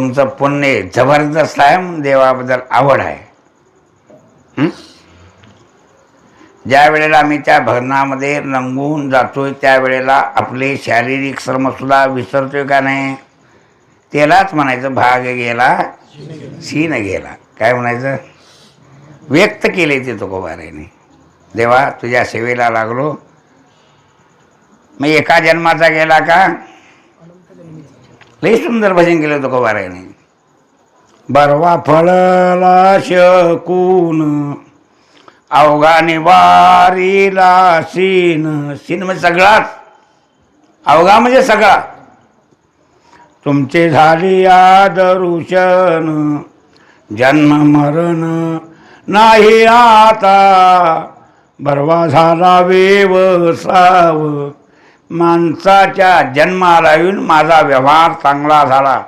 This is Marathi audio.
तुमचं पुण्य जबरदस्त आहे म्हणून देवाबद्दल आवड आहे. ज्या वेळेला आम्ही त्या भजनामध्ये रंगून जातोय त्यावेळेला आपले शारीरिक श्रमसुद्धा विसरतोय का नाही? त्यालाच म्हणायचं भाग गेला सीन गेला. काय म्हणायचं? व्यक्त केले ते तुकोबाराने देवा तुझ्या सेवेला लागलो. मग एका जन्माचा गेला का? लई सुंदर भजन केलं तुकोबाराने बरवा फळला शकून अवघाने वारीला सीन. सीन म्हणजे सगळाच अवघा म्हणजे सगळा. तुमचे झाले आदरुशन जन्म मरण नाही आता. बरवा झाला वेव साव. माणसाच्या जन्माला येऊन माझा व्यवहार चांगला झाला.